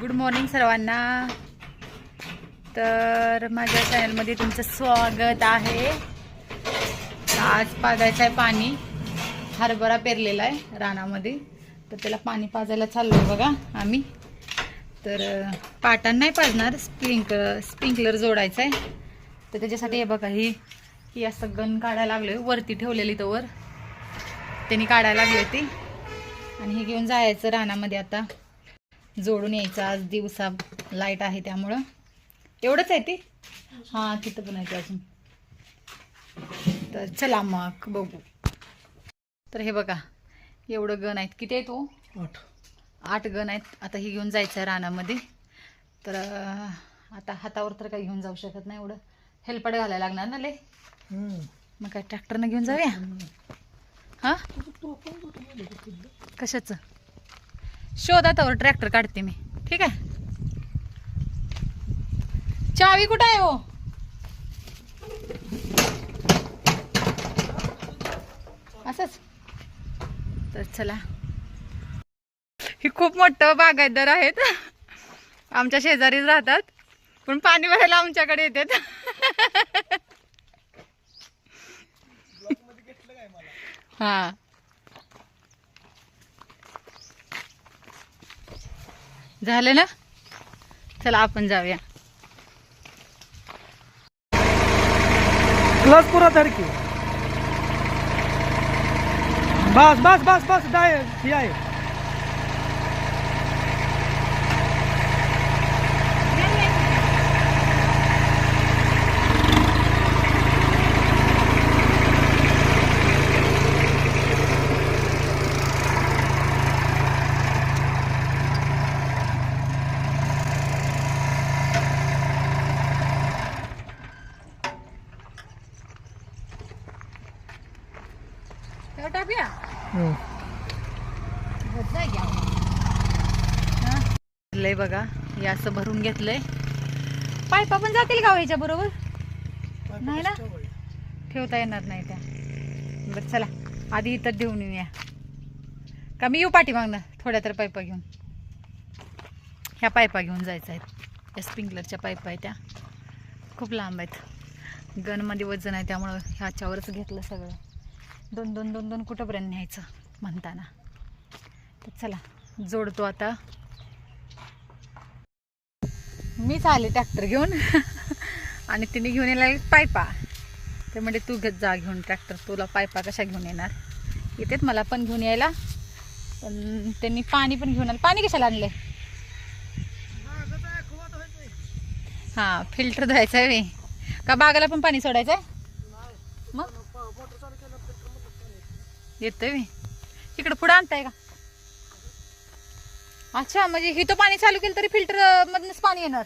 Good morning सर्वांना. तर माझ्या चॅनलमध्ये तुमचं स्वागत आहे. आज पाजायचं आहे पाणी. हरभरा पेरलेला आहे रानामध्ये. तर त्याला पाणी पाजायला चाललो आहे बघा आम्ही. तर अं, पाटान नाही पाजणार स्प्रिंकलर स्प्रिंकलर जोडायचं आहे. तर त्याच्यासाठी हे बघा ही ही असं गन काढायला लागलोय. वरती ठेवलेली तर वर. त्यांनी काढायला लागली होती. आणि हे घेऊन जायचं रानामध्ये आता. जोडून यायचं. आज दिवसा लाइट आहे त्यामुळं. एवढंच आहे ते? हां तिथं पण आहे अजून. तर चला मग बघू. तर हे बघा एवढं गण आहेत. किती आहे तो? आठ. आठ गण आहेत. आता हे घेऊन जायचं आहे रानामध्ये. तर आता हातावर तर काही घेऊन जाऊ शकत नाही एवढं. हेल्पट घालायला लागणार ना ले मग काय ट्रॅक्टरनं घेऊन जाऊया? हां? कशाचं? शोधातावर ट्रॅक्टर काढते मी. ठीक आहे? चावी कुठं आहे हो? असंच. तर चला. ही खूप मोठं बागायतदार आहेत. आमच्या शेजारीच राहतात. पण पाणी भरायला आमच्याकडे येतात. हा. झालं ना? चला आपण जाऊया. प्लस पुरा धडकी बस बस बस बस डाय ही आहे टाकूया हम्म. लय बघा हे असं भरून घेतलंय. पायपा पण जातील का याच्या बरोबर? नाही ना? ठेवता येणार नाही त्या. बरं चला. आधी इथं देऊन येऊया. का मी येऊ पाठी मागणं थोड्या तर पायपा घेऊन. ह्या पायपा घेऊन जायचं आहेत. या स्प्रिंकलरच्या पायपा आहेत त्या. खूप लांब आहेत. गनमध्ये वजन आहे त्यामुळं ह्याच्यावरच घेतलं सगळं. दोन दोन दोन दोन कुठंपर्यंत न्यायचं म्हणताना. तर चला जोडतो आता. मीच आले ट्रॅक्टर घेऊन. आणि तिने घेऊन येणार पायपा. ते म्हणजे तू घेत जा घेऊन ट्रॅक्टर. तुला पायपा कशा घेऊन येणार? येतेत मला पण घेऊन यायला. पण त्यांनी पाणी पण घेऊन आलं. पाणी कशाला आणलंय? हां फिल्टर धुवायचं आहे का बागाला पण पाणी सोडायचं आहे येतोय मी. इकडं पुढं आणताय का? अच्छा म्हणजे हिथं पाणी चालू केलं तरी फिल्टर मधनच पाणी येणार.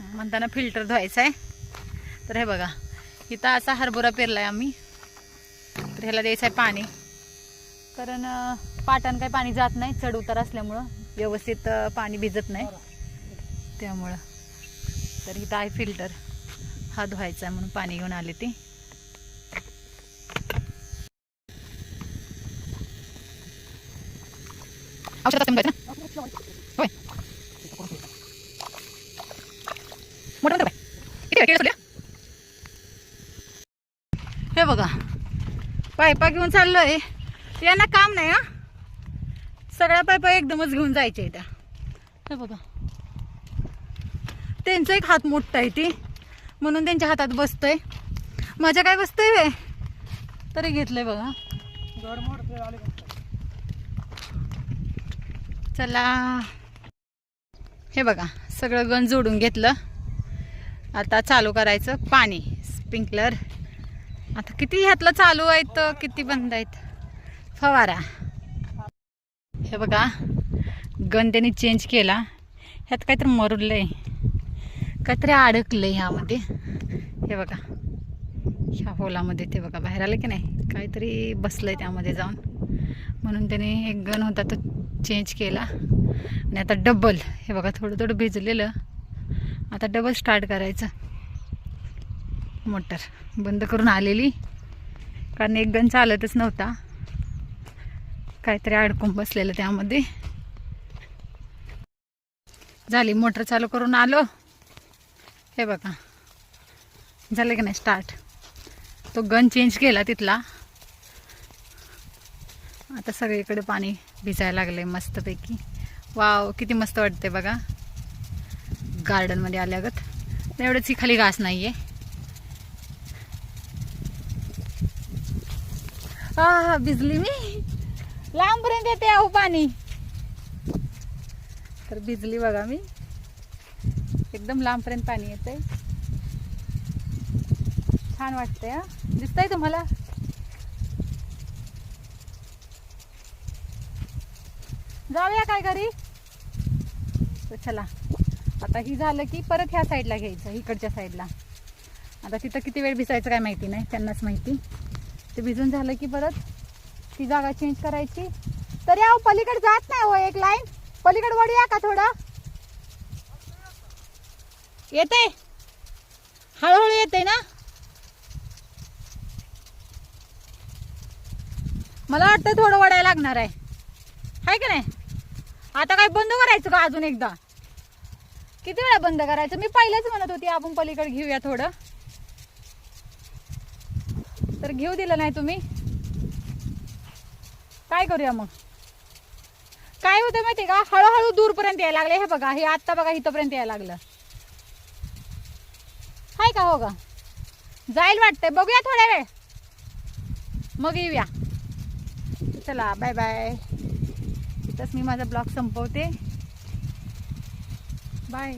म्हणताना फिल्टर धुवायचं आहे तर हे बघा इथं असा हरभरा पेरलाय आम्ही. तर ह्याला द्यायचं आहे पाणी. कारण पाटान काही पाणी जात नाही चढ उतार असल्यामुळं व्यवस्थित पाणी भिजत नाही. त्यामुळं. तर इथं आहे फिल्टर. हा धुवायचा आहे म्हणून पाणी घेऊन आले ते. औषधात कमी करायचं ना होय मोठं मोठं किती वेळ केलं सोडल्या? हे बघा. पायपा घेऊन चाललोय. यांना काम नाही हा? सगळ्या पायपा एकदमच घेऊन जायच्या त्या हे बघा. त्यांचा एक हात मोठा आहे ती. म्हणून त्यांच्या हातात बसतोय. माझ्या काय बसतोय वे तरी घेतलंय बघा? चला. हे बघा सगळं गण जोडून घेतलं. आता चालू करायचं पाणी स्प्रिंकलर. आता किती ह्यातलं चालू आहेत किती बंद आहेत? फवारा. हे बघा गण त्यांनी चेंज केला. ह्यात काहीतरी मरुललंय काहीतरी अडकलंय ह्यामध्ये. हे बघा ह्या होलामध्ये ते बघा बाहेर आलं की नाही? काहीतरी बसलंय त्यामध्ये जाऊन. म्हणून त्याने एक गन होता तो चेंज केला. आणि आता डबल हे बघा थोडं थोडं भिजलेलं. आता डबल स्टार्ट करायचं. मोटर बंद करून आलेली. कारण एक गन चालतच नव्हता. काहीतरी अडकून बसलेलं त्यामध्ये. झाली मोटर चालू करून आलो. हे बघा. झालं की नाही स्टार्ट तो गन चेंज केला तिथला. आता सगळीकडे पाणी भिजायला लागले मस्तपैकी. वाव किती मस्त वाटते बघा. गार्डनमध्ये आल्यागत. एवढंच ही खाली घास नाहीये. हा भिजली मी. लांबपर्यंत येते अहो पाणी. तर भिजली बघा मी. एकदम लांबपर्यंत पाणी येते छान वाटतंय हा. दिसतंय तुम्हाला? जाऊया काय घरी? तर चला. आता ही झालं की परत ह्या साईडला घ्यायचं इकडच्या साईडला. आता तिथं किती वेळ भिजायचं काय माहिती नाही त्यांनाच माहिती. ते भिजून झालं की परत ती जागा चेंज करायची. तरी अहो पलीकडे जात नाही हो एक लाईन. पलीकडे वळूया का थोडं? येते. हळूहळू येते ना? मला वाटतं थोडं वडायला लागणार आहे. हाय का नाही? आता काय बंद करायचं का अजून एकदा? किती वेळा बंद करायचं? मी पहिलेच म्हणत होती आपण पलीकडे घेऊया थोडं. तर घेऊ दिलं नाही तुम्ही? काय करूया मग? काय होतं माहिती का? हळूहळू दूरपर्यंत यायला लागले. हे बघा हे आत्ता बघा इथंपर्यंत यायला लागलं. हाय का हो का जाईल वाटतंय. बघूया थोड्या वेळ. मग येऊया. चला बाय बाय इथंच मी माझा ब्लॉग संपवते. बाय